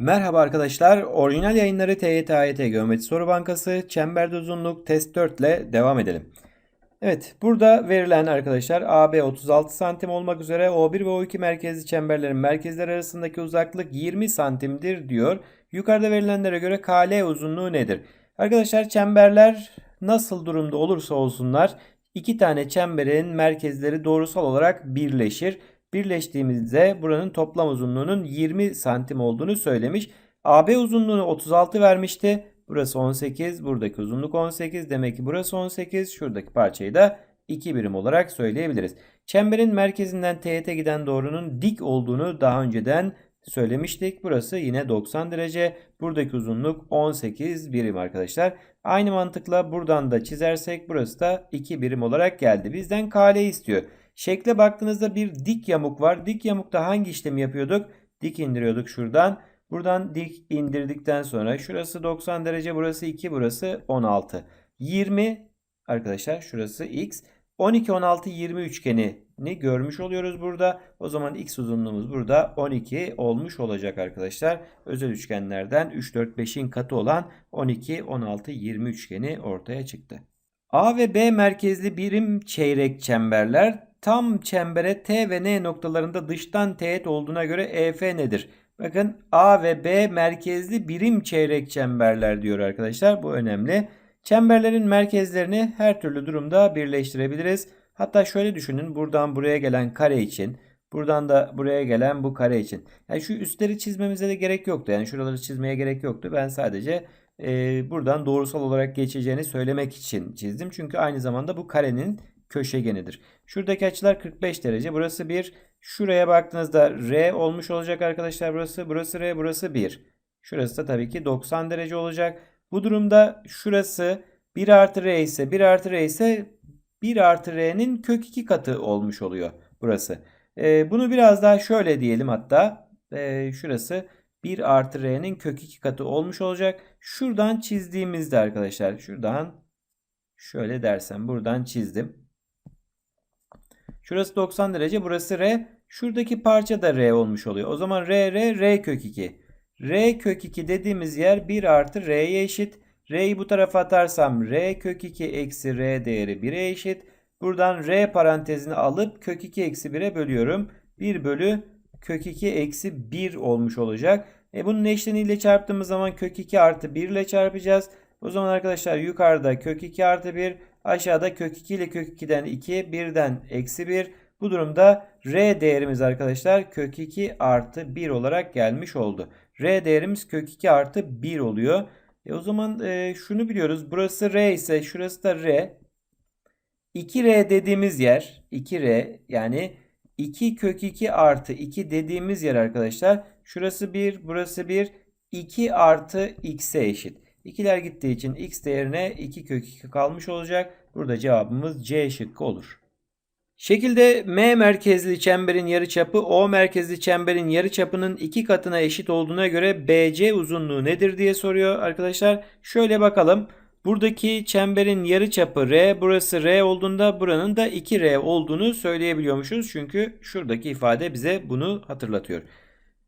Merhaba arkadaşlar. Orijinal yayınları TYT AYT Geometri Soru Bankası çemberde uzunluk test 4 ile devam edelim. Evet, burada verilen arkadaşlar AB 36 santim olmak üzere O1 ve O2 merkezli çemberlerin merkezler arasındaki uzaklık 20 santimdir diyor. Yukarıda verilenlere göre KL uzunluğu nedir? Arkadaşlar çemberler nasıl durumda olursa olsunlar iki tane çemberin merkezleri doğrusal olarak birleşir. Birleştiğimizde buranın toplam uzunluğunun 20 santim olduğunu söylemiş. AB uzunluğunu 36 vermişti. Burası 18, buradaki uzunluk 18. Demek ki burası 18. Şuradaki parçayı da 2 birim olarak söyleyebiliriz. Çemberin merkezinden teğete giden doğrunun dik olduğunu daha önceden söylemiştik. Burası yine 90 derece. Buradaki uzunluk 18 birim arkadaşlar. Aynı mantıkla buradan da çizersek burası da 2 birim olarak geldi. Bizden KL istiyor. Şekle baktığınızda bir dik yamuk var. Dik yamukta hangi işlemi yapıyorduk? Dik indiriyorduk şuradan. Buradan dik indirdikten sonra şurası 90 derece burası 2 burası 16. 20 arkadaşlar şurası x. 12 16 20 üçgenini görmüş oluyoruz burada. O zaman x uzunluğumuz burada 12 olmuş olacak arkadaşlar. Özel üçgenlerden 3 4 5'in katı olan 12 16 20 üçgeni ortaya çıktı. A ve B merkezli birim çeyrek çemberler tam çembere T ve N noktalarında dıştan teğet olduğuna göre EF nedir? Bakın A ve B merkezli birim çeyrek çemberler diyor arkadaşlar. Bu önemli. Çemberlerin merkezlerini her türlü durumda birleştirebiliriz. Hatta şöyle düşünün. Buradan buraya gelen kare için, buradan da buraya gelen bu kare için. Yani şu üstleri çizmemize de gerek yoktu. Yani şuraları çizmeye gerek yoktu. Ben sadece e, buradan doğrusal olarak geçeceğini söylemek için çizdim. Çünkü aynı zamanda bu karenin köşegenidir. Şuradaki açılar 45 derece. Burası 1. Şuraya baktığınızda R olmuş olacak arkadaşlar burası. Burası R, burası 1. Şurası da tabii ki 90 derece olacak. Bu durumda şurası 1 artı R ise 1 artı R ise 1 artı R'nin kök 2 katı olmuş oluyor burası. Ee, bunu biraz daha şöyle diyelim hatta. Ee, şurası 1 artı R'nin kök 2 katı olmuş olacak. Şuradan çizdiğimizde arkadaşlar şuradan şöyle dersem buradan çizdim. Şurası 90 derece. Burası R. Şuradaki parça da R olmuş oluyor. O zaman R, R, R kök 2. R kök 2 dediğimiz yer 1 artı R'ye eşit. R'yi bu tarafa atarsam R kök 2 eksi R değeri 1'e eşit. Buradan R parantezini alıp kök 2 eksi 1'e bölüyorum. 1 bölü kök 2 eksi 1 olmuş olacak. E bunun eşleniyle çarptığımız zaman kök 2 artı 1 ile çarpacağız. O zaman arkadaşlar yukarıda kök 2 artı 1 aşağıda kök 2 ile kök 2'den 2 1'den eksi 1. Bu durumda R değerimiz arkadaşlar kök 2 artı 1 olarak gelmiş oldu. R değerimiz kök 2 artı 1 oluyor. E o zaman e, şunu biliyoruz. Burası R ise şurası da R. 2R dediğimiz yer 2R yani 2 kök 2 artı 2 dediğimiz yer arkadaşlar. Şurası 1 burası 1 2 artı x'e eşit. İkiler gittiği için x değerine 2 kök 2 kalmış olacak. Burada cevabımız C şıkkı olur. Şekilde M merkezli çemberin yarıçapı O merkezli çemberin yarıçapının iki katına eşit olduğuna göre BC uzunluğu nedir diye soruyor arkadaşlar. Şöyle bakalım. Buradaki çemberin yarıçapı R, burası R olduğunda buranın da 2R olduğunu söyleyebiliyormuşuz. Çünkü şuradaki ifade bize bunu hatırlatıyor.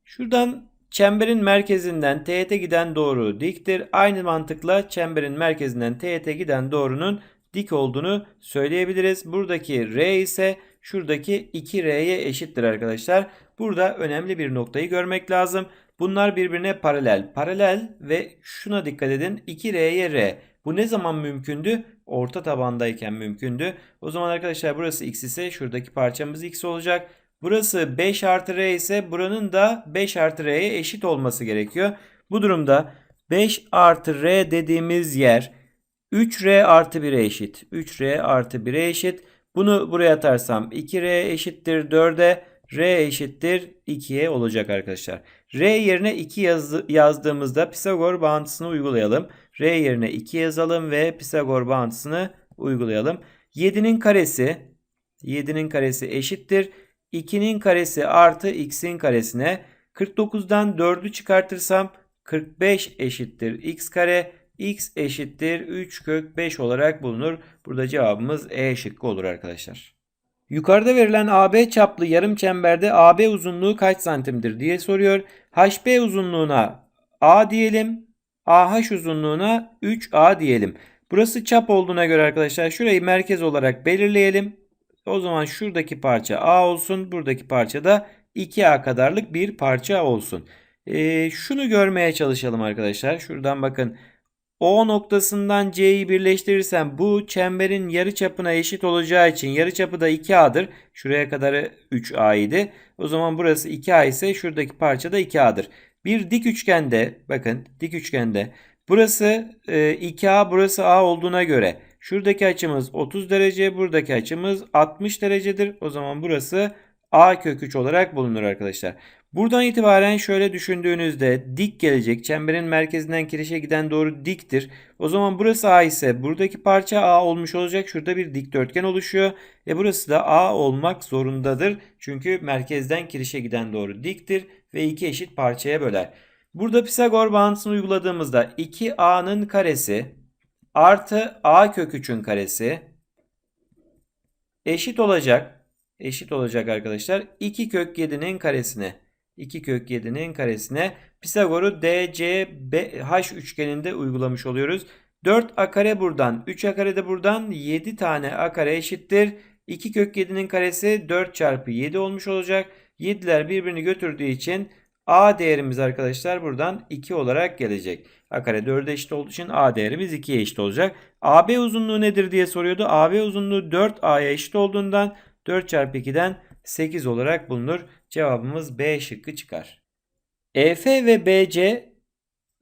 Şuradan çemberin merkezinden teğete giden doğru diktir. Aynı mantıkla çemberin merkezinden teğete giden doğrunun dik olduğunu söyleyebiliriz. Buradaki R ise şuradaki 2R'ye eşittir arkadaşlar. Burada önemli bir noktayı görmek lazım. Bunlar birbirine paralel. Paralel ve şuna dikkat edin 2R'ye R. Bu ne zaman mümkündü? Orta tabandayken mümkündü. O zaman arkadaşlar burası x ise şuradaki parçamız x olacak. Burası 5 artı r ise buranın da 5 artı r'ye eşit olması gerekiyor. Bu durumda 5 artı r dediğimiz yer 3r artı 1'e eşit. 3r artı 1'e eşit. Bunu buraya atarsam 2r eşittir 4'e. r eşittir 2'ye olacak arkadaşlar. r yerine 2 yaz, yazdığımızda Pisagor bağıntısını uygulayalım. r yerine 2 yazalım ve Pisagor bağıntısını uygulayalım. 7'nin karesi 7'nin karesi eşittir. 2'nin karesi artı x'in karesine 49'dan 4'ü çıkartırsam 45 eşittir x kare x eşittir 3 kök 5 olarak bulunur. Burada cevabımız E şıkkı olur arkadaşlar. Yukarıda verilen AB çaplı yarım çemberde AB uzunluğu kaç santimdir diye soruyor. HB uzunluğuna A diyelim. AH uzunluğuna 3A diyelim. Burası çap olduğuna göre arkadaşlar şurayı merkez olarak belirleyelim. O zaman şuradaki parça A olsun. Buradaki parça da 2A kadarlık bir parça olsun. Ee, şunu görmeye çalışalım arkadaşlar. Şuradan bakın. O noktasından C'yi birleştirirsem bu çemberin yarıçapına eşit olacağı için yarıçapı da 2A'dır. Şuraya kadar 3A idi. O zaman burası 2A ise şuradaki parça da 2A'dır. Bir dik üçgende bakın dik üçgende burası e, 2A burası A olduğuna göre şuradaki açımız 30 derece buradaki açımız 60 derecedir. O zaman burası A kök 3 olarak bulunur arkadaşlar. Buradan itibaren şöyle düşündüğünüzde dik gelecek. Çemberin merkezinden kirişe giden doğru diktir. O zaman burası A ise buradaki parça A olmuş olacak. Şurada bir dikdörtgen oluşuyor. E burası da A olmak zorundadır. Çünkü merkezden kirişe giden doğru diktir ve iki eşit parçaya böler. Burada Pisagor bağıntısını uyguladığımızda 2A'nın karesi artı A kök 3'ün karesi eşit olacak. Eşit olacak arkadaşlar. 2 kök 7'nin karesine. 2 kök 7'nin karesine Pisagor'u DCBH üçgeninde uygulamış oluyoruz. 4a kare buradan 3a kare de buradan 7 tane a kare eşittir. 2 kök 7'nin karesi 4 çarpı 7 olmuş olacak. 7'ler birbirini götürdüğü için a değerimiz arkadaşlar buradan 2 olarak gelecek. a kare 4'e eşit olduğu için a değerimiz 2'ye eşit olacak. AB uzunluğu nedir diye soruyordu. AB uzunluğu 4a'ya eşit olduğundan 4 çarpı 2'den 8 olarak bulunur. Cevabımız B şıkkı çıkar. EF ve BC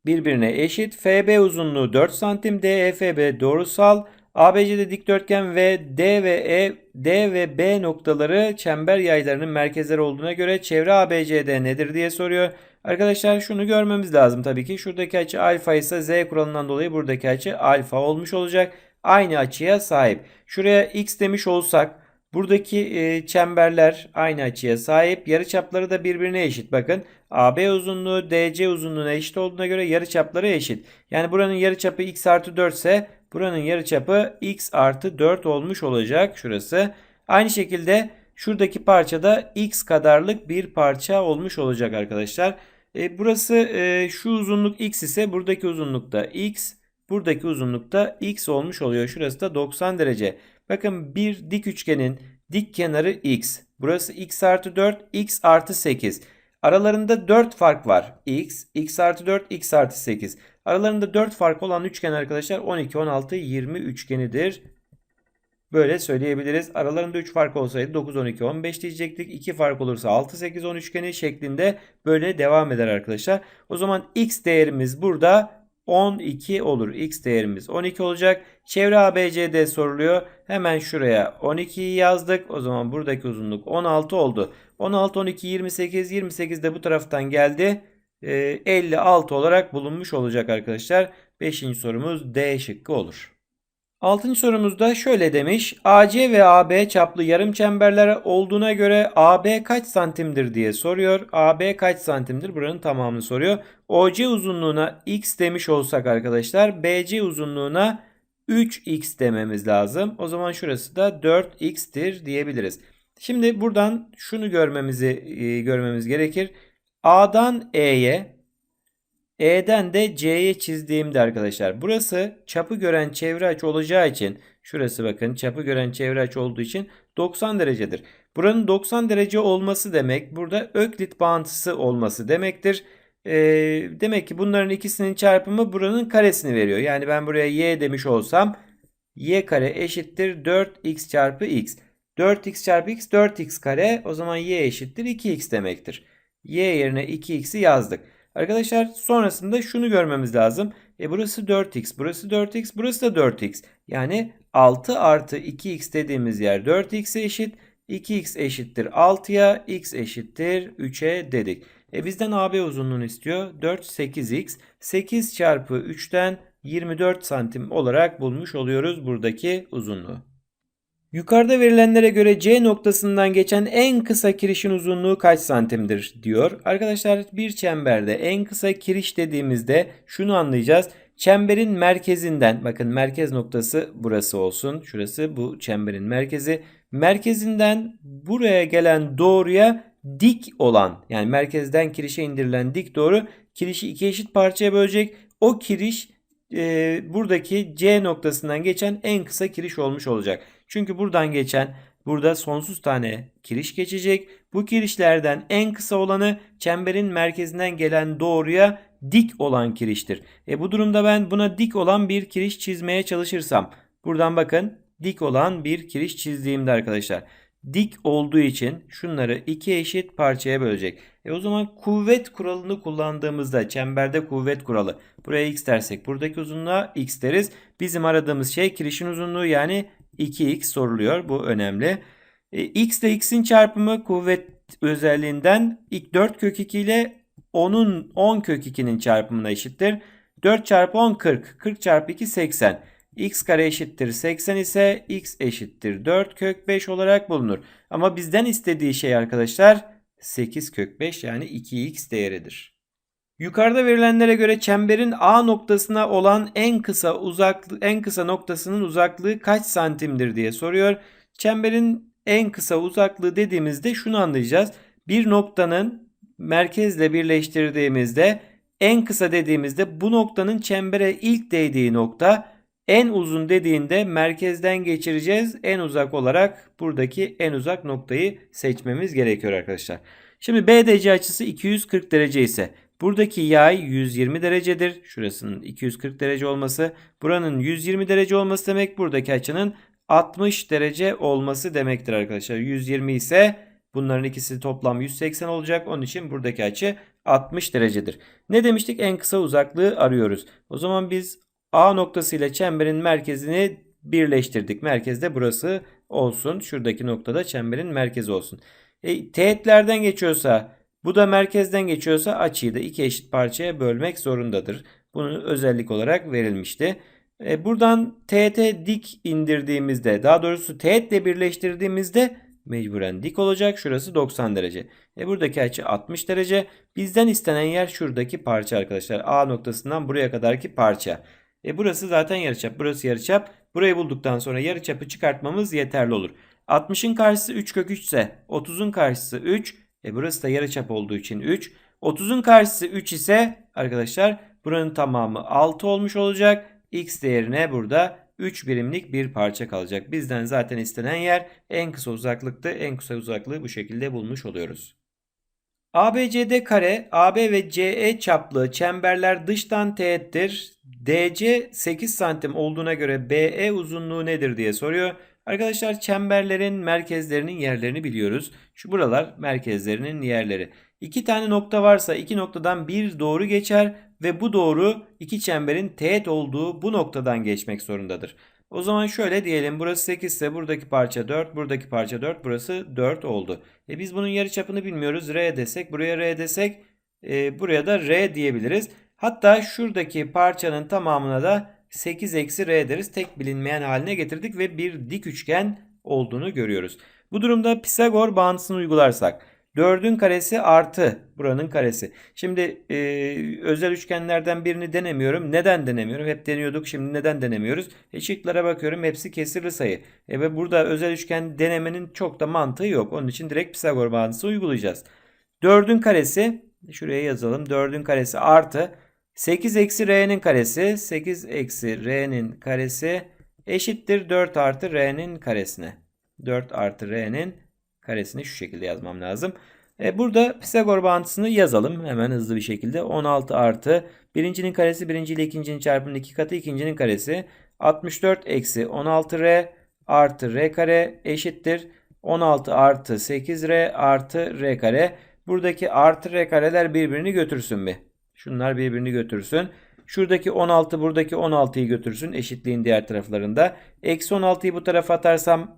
birbirine eşit. FB uzunluğu 4 cm. DEFB doğrusal. ABC'de dikdörtgen ve D ve E, D ve B noktaları çember yaylarının merkezleri olduğuna göre çevre ABCD nedir diye soruyor. Arkadaşlar şunu görmemiz lazım tabii ki. Şuradaki açı alfa ise Z kuralından dolayı buradaki açı alfa olmuş olacak. Aynı açıya sahip. Şuraya x demiş olsak Buradaki e, çemberler aynı açıya sahip. Yarıçapları da birbirine eşit. Bakın AB uzunluğu DC uzunluğuna eşit olduğuna göre yarıçapları eşit. Yani buranın yarıçapı x artı 4 ise buranın yarıçapı x artı 4 olmuş olacak şurası. Aynı şekilde şuradaki parça da x kadarlık bir parça olmuş olacak arkadaşlar. E, burası e, şu uzunluk x ise buradaki uzunluk da x. Buradaki uzunluk da x olmuş oluyor. Şurası da 90 derece. Bakın bir dik üçgenin dik kenarı x. Burası x artı 4, x artı 8. Aralarında 4 fark var. x, x artı 4, x artı 8. Aralarında 4 fark olan üçgen arkadaşlar 12, 16, 20 üçgenidir. Böyle söyleyebiliriz. Aralarında 3 fark olsaydı 9, 12, 15 diyecektik. 2 fark olursa 6, 8, 10 üçgeni şeklinde böyle devam eder arkadaşlar. O zaman x değerimiz burada 12 olur. X değerimiz 12 olacak. Çevre ABCD soruluyor. Hemen şuraya 12'yi yazdık. O zaman buradaki uzunluk 16 oldu. 16, 12, 28. 28 de bu taraftan geldi. 56 ee, olarak bulunmuş olacak arkadaşlar. 5. sorumuz D şıkkı olur. Altıncı sorumuzda şöyle demiş. AC ve AB çaplı yarım çemberler olduğuna göre AB kaç santimdir diye soruyor. AB kaç santimdir? Buranın tamamını soruyor. OC uzunluğuna x demiş olsak arkadaşlar BC uzunluğuna 3x dememiz lazım. O zaman şurası da 4x'tir diyebiliriz. Şimdi buradan şunu görmemizi e, görmemiz gerekir. A'dan E'ye E'den de C'ye çizdiğimde arkadaşlar burası çapı gören çevre açı olacağı için şurası bakın çapı gören çevre açı olduğu için 90 derecedir. Buranın 90 derece olması demek burada öklit bağıntısı olması demektir. E, demek ki bunların ikisinin çarpımı buranın karesini veriyor. Yani ben buraya y demiş olsam y kare eşittir 4x çarpı x. 4x çarpı x 4x kare o zaman y eşittir 2x demektir. y yerine 2x'i yazdık. Arkadaşlar sonrasında şunu görmemiz lazım. E burası 4x, burası 4x, burası da 4x. Yani 6 artı 2x dediğimiz yer 4x'e eşit. 2x eşittir 6'ya, x eşittir 3'e dedik. E bizden AB uzunluğunu istiyor. 4, 8x. 8 çarpı 3'ten 24 santim olarak bulmuş oluyoruz buradaki uzunluğu. Yukarıda verilenlere göre C noktasından geçen en kısa kirişin uzunluğu kaç santimdir diyor. Arkadaşlar bir çemberde en kısa kiriş dediğimizde şunu anlayacağız. Çemberin merkezinden bakın merkez noktası burası olsun. Şurası bu çemberin merkezi. Merkezinden buraya gelen doğruya dik olan yani merkezden kirişe indirilen dik doğru kirişi iki eşit parçaya bölecek. O kiriş e, buradaki C noktasından geçen en kısa kiriş olmuş olacak. Çünkü buradan geçen burada sonsuz tane kiriş geçecek. Bu kirişlerden en kısa olanı çemberin merkezinden gelen doğruya dik olan kiriştir. E bu durumda ben buna dik olan bir kiriş çizmeye çalışırsam buradan bakın dik olan bir kiriş çizdiğimde arkadaşlar dik olduğu için şunları iki eşit parçaya bölecek. E o zaman kuvvet kuralını kullandığımızda çemberde kuvvet kuralı. Buraya x dersek buradaki uzunluğa x deriz. Bizim aradığımız şey kirişin uzunluğu yani 2x soruluyor. Bu önemli. E, x ile x'in çarpımı kuvvet özelliğinden ilk 4 kök 2 ile 10'un 10 kök 2'nin çarpımına eşittir. 4 çarpı 10 40. 40 çarpı 2 80. x kare eşittir 80 ise x eşittir 4 kök 5 olarak bulunur. Ama bizden istediği şey arkadaşlar 8 kök 5 yani 2x değeridir. Yukarıda verilenlere göre çemberin A noktasına olan en kısa uzaklık en kısa noktasının uzaklığı kaç santimdir diye soruyor. Çemberin en kısa uzaklığı dediğimizde şunu anlayacağız. Bir noktanın merkezle birleştirdiğimizde en kısa dediğimizde bu noktanın çembere ilk değdiği nokta en uzun dediğinde merkezden geçireceğiz. En uzak olarak buradaki en uzak noktayı seçmemiz gerekiyor arkadaşlar. Şimdi BDC açısı 240 derece ise buradaki yay 120 derecedir. Şurasının 240 derece olması, buranın 120 derece olması demek buradaki açının 60 derece olması demektir arkadaşlar. 120 ise bunların ikisi toplam 180 olacak. Onun için buradaki açı 60 derecedir. Ne demiştik? En kısa uzaklığı arıyoruz. O zaman biz A noktası ile çemberin merkezini birleştirdik. Merkezde burası olsun. Şuradaki noktada çemberin merkezi olsun. E, teğetlerden geçiyorsa bu da merkezden geçiyorsa açıyı da iki eşit parçaya bölmek zorundadır. Bunu özellik olarak verilmişti. E, buradan teğete dik indirdiğimizde daha doğrusu teğetle birleştirdiğimizde mecburen dik olacak. Şurası 90 derece. E buradaki açı 60 derece. Bizden istenen yer şuradaki parça arkadaşlar. A noktasından buraya kadarki parça. E burası zaten yarıçap. Burası yarıçap. Burayı bulduktan sonra yarıçapı çıkartmamız yeterli olur. 60'ın karşısı 3 kök 3 ise 30'un karşısı 3. E burası da yarıçap olduğu için 3. 30'un karşısı 3 ise arkadaşlar buranın tamamı 6 olmuş olacak. X değerine burada 3 birimlik bir parça kalacak. Bizden zaten istenen yer en kısa uzaklıktı. En kısa uzaklığı bu şekilde bulmuş oluyoruz. ABCD kare, AB ve CE çaplı çemberler dıştan teğettir. DC 8 santim olduğuna göre BE uzunluğu nedir diye soruyor. Arkadaşlar çemberlerin merkezlerinin yerlerini biliyoruz. Şu buralar merkezlerinin yerleri. İki tane nokta varsa iki noktadan bir doğru geçer ve bu doğru iki çemberin teğet olduğu bu noktadan geçmek zorundadır. O zaman şöyle diyelim burası 8 ise buradaki parça 4, buradaki parça 4, burası 4 oldu. E biz bunun yarıçapını bilmiyoruz. R desek, buraya R desek, e, buraya da R diyebiliriz. Hatta şuradaki parçanın tamamına da 8 eksi R deriz. Tek bilinmeyen haline getirdik ve bir dik üçgen olduğunu görüyoruz. Bu durumda Pisagor bağıntısını uygularsak 4'ün karesi artı buranın karesi. Şimdi e, özel üçgenlerden birini denemiyorum. Neden denemiyorum? Hep deniyorduk. Şimdi neden denemiyoruz? E, şıklara bakıyorum. Hepsi kesirli sayı. E, ve burada özel üçgen denemenin çok da mantığı yok. Onun için direkt Pisagor bağıntısı uygulayacağız. 4'ün karesi şuraya yazalım. 4'ün karesi artı 8 eksi r'nin karesi 8 eksi r'nin karesi eşittir 4 artı r'nin karesine. 4 artı r'nin karesini şu şekilde yazmam lazım. E, burada Pisagor bağıntısını yazalım hemen hızlı bir şekilde. 16 artı birincinin karesi birinci ile ikincinin çarpımının iki katı ikincinin karesi. 64 eksi 16r artı r kare eşittir. 16 artı 8r artı r kare. Buradaki artı r kareler birbirini götürsün bir. Şunlar birbirini götürsün. Şuradaki 16 buradaki 16'yı götürsün eşitliğin diğer taraflarında. Eksi 16'yı bu tarafa atarsam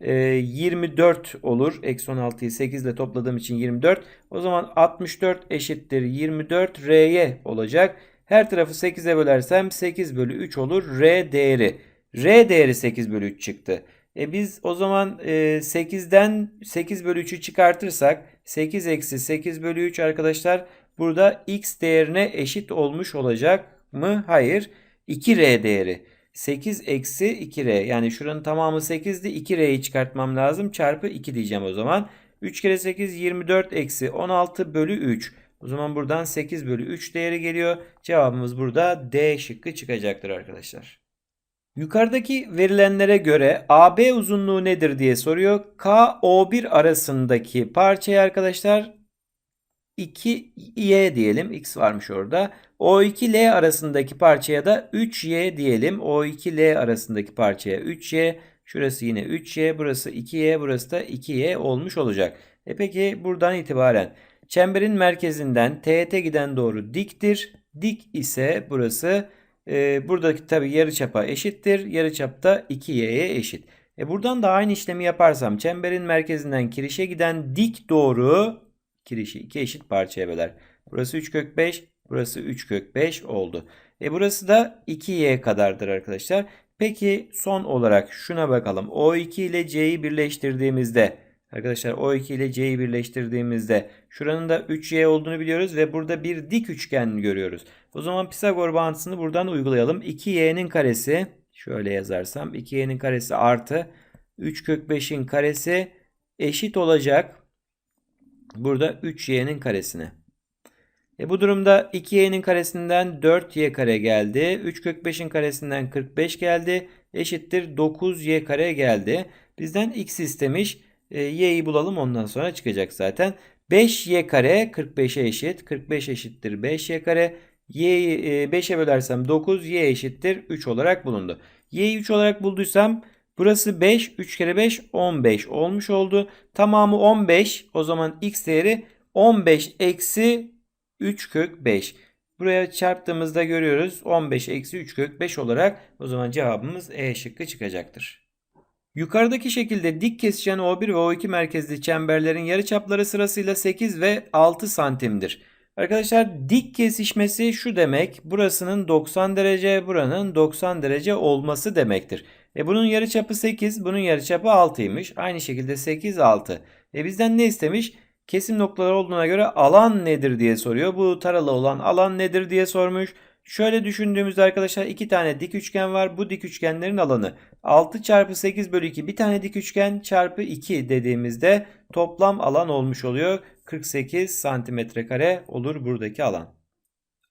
24 e, olur. Eksi 16'yı 8 ile topladığım için 24. O zaman 64 eşittir 24 R'ye olacak. Her tarafı 8'e bölersem 8 bölü 3 olur. R değeri. R değeri 8 bölü 3 çıktı. E biz o zaman e, 8'den 8 bölü 3'ü çıkartırsak 8 eksi 8 bölü 3 arkadaşlar burada x değerine eşit olmuş olacak mı? Hayır. 2r değeri. 8 eksi 2r yani şuranın tamamı 8'di 2r'yi çıkartmam lazım çarpı 2 diyeceğim o zaman. 3 kere 8 24 eksi 16 bölü 3. O zaman buradan 8 bölü 3 değeri geliyor. Cevabımız burada D şıkkı çıkacaktır arkadaşlar. Yukarıdaki verilenlere göre AB uzunluğu nedir diye soruyor. KO1 arasındaki parçayı arkadaşlar 2y diyelim. X varmış orada. O2L arasındaki parçaya da 3y diyelim. O2L arasındaki parçaya 3y. Şurası yine 3y. Burası 2y. Burası da 2y olmuş olacak. E peki buradan itibaren çemberin merkezinden teğete giden doğru diktir. Dik ise burası e, buradaki tabi yarıçapa eşittir. Yarıçap da 2y'ye eşit. E buradan da aynı işlemi yaparsam çemberin merkezinden kirişe giden dik doğru kirişi iki eşit parçaya böler. Burası 3 kök 5, burası 3 kök 5 oldu. E burası da 2y kadardır arkadaşlar. Peki son olarak şuna bakalım. O2 ile C'yi birleştirdiğimizde arkadaşlar O2 ile C'yi birleştirdiğimizde şuranın da 3y olduğunu biliyoruz ve burada bir dik üçgen görüyoruz. O zaman Pisagor bağıntısını buradan uygulayalım. 2y'nin karesi şöyle yazarsam 2y'nin karesi artı 3 kök 5'in karesi eşit olacak Burada 3y'nin karesine. E bu durumda 2y'nin karesinden 4y kare geldi. 3 kök 5'in karesinden 45 geldi. Eşittir 9y kare geldi. Bizden x istemiş. E, y'yi bulalım ondan sonra çıkacak zaten. 5y kare 45'e eşit. 45 eşittir 5y kare. y'yi e, 5'e bölersem 9 y eşittir 3 olarak bulundu. y'yi 3 olarak bulduysam Burası 5. 3 kere 5 15 olmuş oldu. Tamamı 15. O zaman x değeri 15 eksi 3 kök 5. Buraya çarptığımızda görüyoruz 15 eksi 3 kök 5 olarak o zaman cevabımız E şıkkı çıkacaktır. Yukarıdaki şekilde dik kesişen O1 ve O2 merkezli çemberlerin yarıçapları sırasıyla 8 ve 6 santimdir. Arkadaşlar dik kesişmesi şu demek. Burasının 90 derece, buranın 90 derece olması demektir. E bunun yarıçapı 8, bunun yarıçapı 6'ymış. Aynı şekilde 8, 6. E bizden ne istemiş? Kesim noktaları olduğuna göre alan nedir diye soruyor. Bu taralı olan alan nedir diye sormuş. Şöyle düşündüğümüzde arkadaşlar iki tane dik üçgen var. Bu dik üçgenlerin alanı 6 çarpı 8 bölü 2 bir tane dik üçgen çarpı 2 dediğimizde toplam alan olmuş oluyor. 48 santimetre kare olur buradaki alan.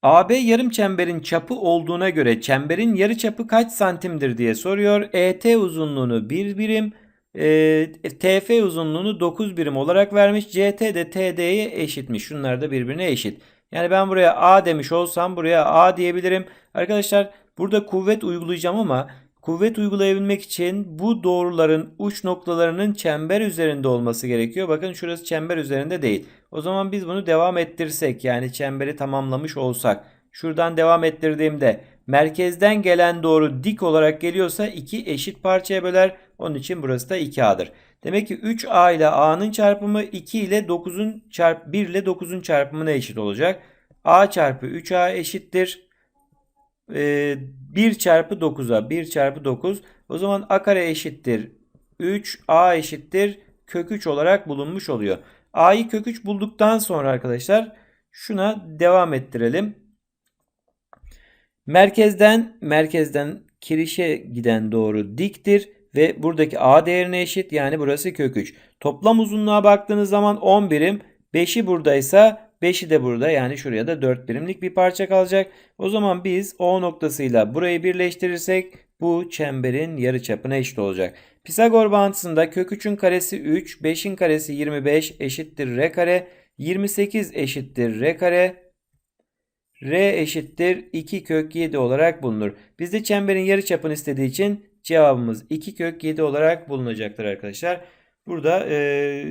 AB yarım çemberin çapı olduğuna göre çemberin yarı çapı kaç santimdir diye soruyor. ET uzunluğunu 1 birim, e, TF uzunluğunu 9 birim olarak vermiş. CT de TD'ye eşitmiş. Şunlar da birbirine eşit. Yani ben buraya A demiş olsam buraya A diyebilirim. Arkadaşlar burada kuvvet uygulayacağım ama kuvvet uygulayabilmek için bu doğruların uç noktalarının çember üzerinde olması gerekiyor. Bakın şurası çember üzerinde değil. O zaman biz bunu devam ettirsek yani çemberi tamamlamış olsak. Şuradan devam ettirdiğimde merkezden gelen doğru dik olarak geliyorsa iki eşit parçaya böler. Onun için burası da 2A'dır. Demek ki 3A ile A'nın çarpımı 2 ile 9'un çarp 1 ile 9'un çarpımına eşit olacak. A çarpı 3A eşittir. Ee, 1 çarpı 9'a 1 çarpı 9. O zaman A kare eşittir. 3 A eşittir. Kök 3 olarak bulunmuş oluyor. A'yı kök 3 bulduktan sonra arkadaşlar şuna devam ettirelim. Merkezden merkezden kirişe giden doğru diktir ve buradaki A değerine eşit yani burası kök 3. Toplam uzunluğa baktığınız zaman 10 birim. 5'i buradaysa 5'i de burada yani şuraya da 4 birimlik bir parça kalacak. O zaman biz O noktasıyla burayı birleştirirsek bu çemberin yarıçapına eşit olacak. Pisagor bağıntısında kök 3'ün karesi 3, 5'in karesi 25 eşittir r kare, 28 eşittir r kare, r eşittir 2 kök 7 olarak bulunur. Bizde çemberin yarıçapını istediği için cevabımız 2 kök 7 olarak bulunacaktır arkadaşlar. Burada e,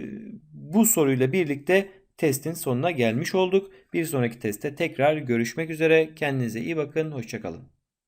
bu soruyla birlikte testin sonuna gelmiş olduk. Bir sonraki testte tekrar görüşmek üzere. Kendinize iyi bakın. Hoşçakalın.